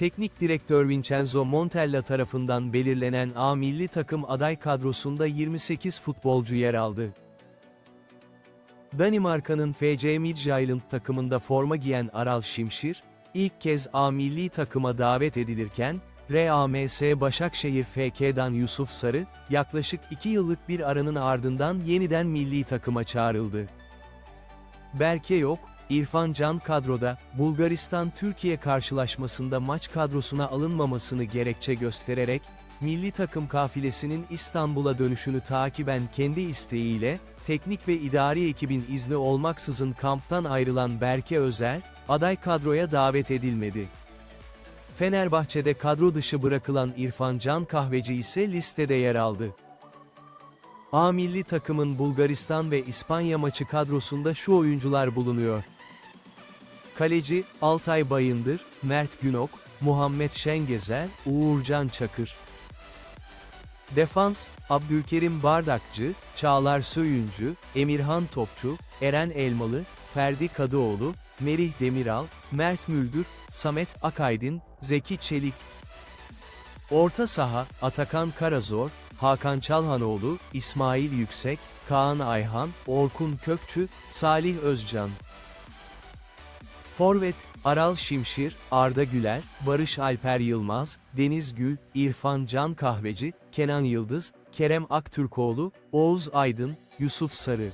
Teknik direktör Vincenzo Montella tarafından belirlenen A milli takım aday kadrosunda 28 futbolcu yer aldı. Danimarka'nın FC Midtjylland takımında forma giyen Aral Şimşir, ilk kez A milli takıma davet edilirken, RAMS Başakşehir FK'dan Yusuf Sarı, yaklaşık 2 yıllık bir aranın ardından yeniden milli takıma çağrıldı. Berke yok, İrfan Can kadroda, Bulgaristan-Türkiye karşılaşmasında maç kadrosuna alınmamasını gerekçe göstererek, milli takım kafilesinin İstanbul'a dönüşünü takiben kendi isteğiyle, teknik ve idari ekibin izni olmaksızın kamptan ayrılan Berke Özer, aday kadroya davet edilmedi. Fenerbahçe'de kadro dışı bırakılan İrfan Can Kahveci ise listede yer aldı. A milli takımın Bulgaristan ve İspanya maçı kadrosunda şu oyuncular bulunuyor. Kaleci, Altay Bayındır, Mert Günok, Muhammed Şengezer, Uğurcan Çakır. Defans, Abdülkerim Bardakçı, Çağlar Söyüncü, Emirhan Topçu, Eren Elmalı, Ferdi Kadıoğlu, Merih Demiral, Mert Müldür, Samet Akaydın, Zeki Çelik. Orta saha, Atakan Karazor, Hakan Çalhanoğlu, İsmail Yüksek, Kaan Ayhan, Orkun Kökçü, Salih Özcan. Forvet, Aral Şimşir, Arda Güler, Barış Alper Yılmaz, Deniz Gül, İrfan Can Kahveci, Kenan Yıldız, Kerem Aktürkoğlu, Oğuz Aydın, Yusuf Sarı.